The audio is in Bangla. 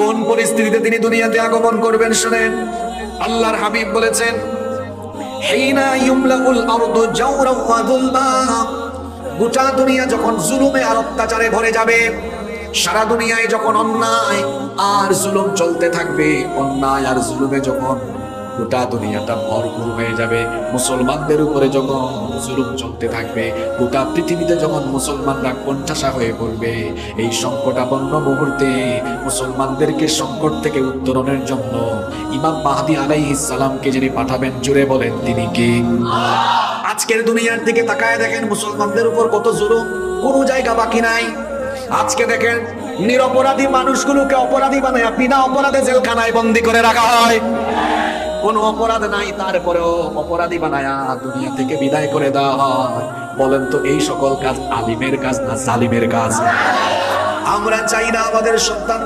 কোন পরিস্থিতিতে তিনি দুনিয়াতে আগমন করবেন শুনেন। আল্লাহর হাবিব বলেছেন, হেইনা ইউমলাউল আরদু জাওরা ওয়া যুলমা গোটা দুনিয়া যখন জুলুমে আর অত্যাচারে ভরে যাবে, সারা দুনিয়ায় যখন অন্যায় আর জুলুম চলতে থাকবে, অন্যায় আর জুলুমে যখন গোটা দুনিয়াটা ভরপুর হয়ে যাবে। মুসলমানদের উপরে যখন জুলুম চলতে থাকবে, গোটা পৃথিবীতে যখন মুসলমানরা কণ্ঠাসা হয়ে পড়বে, এই সংকটাপন্ন মুহূর্তে মুসলমানদেরকে সংকট থেকে উত্তরণের জন্য ইমাম মাহদি আলাইহিস সালামকে যিনি পাঠাবেন, জুড়ে বলেন তিনি কি? আজকের দুনিয়ার দিকে তাকায় দেখেন মুসলমানদের উপর কত জুলুম, কোনো জায়গা বাকি নাই। আজকে দেখেন নিরপরাধী মানুষগুলোকে অপরাধী বানায়, বিনা অপরাধে জেলখানায় বন্দি করে রাখা হয়। কোনো অপরাধ নাই, তারপরেও অপরাধী বানায়া দুনিয়া থেকে বিদায় করে দেওয়া হয় বলেন তো, এই সকল কাজ আলিমের কাজ না জালিমের কাজ? আমরা চাই না আমাদের সন্তান